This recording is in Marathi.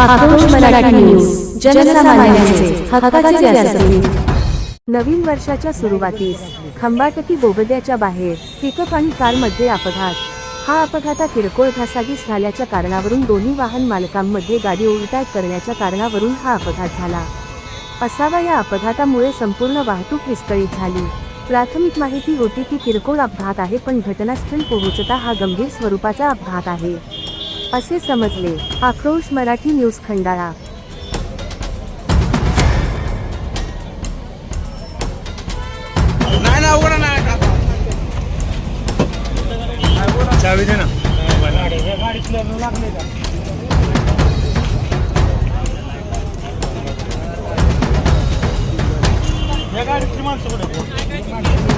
आक्रोश मराठी न्यूज. जनसामान्यांचे हक्काचे व्यासपीठ नवीन वर्षाच्या सुरुवातीस खंबाटकी बोगद्याच्या बाहेर पिकअप आणि कारमध्ये अपघात. हा अपघाता किरकोळ घासाघीस झाल्याच्या कारणावरून दोन्ही वाहन मालकांमध्ये गाडी उलटाट करण्याच्या कारणावरून हा अपघात झाला. असावा या अपघातामुळे संपूर्ण वाहतूक विस्कळीत झाली. प्राथमिक माहिती होती की किरकोळ अपघात आहे पण घटनास्थळी पोहोचता हा गंभीर स्वरूपाचा अपघात आहे. असे समजले. आक्रोश मराठी न्यूज खंडाळा. नाही ना उघडा नाही चावी दे ना. या गाडीची माणसं कुठे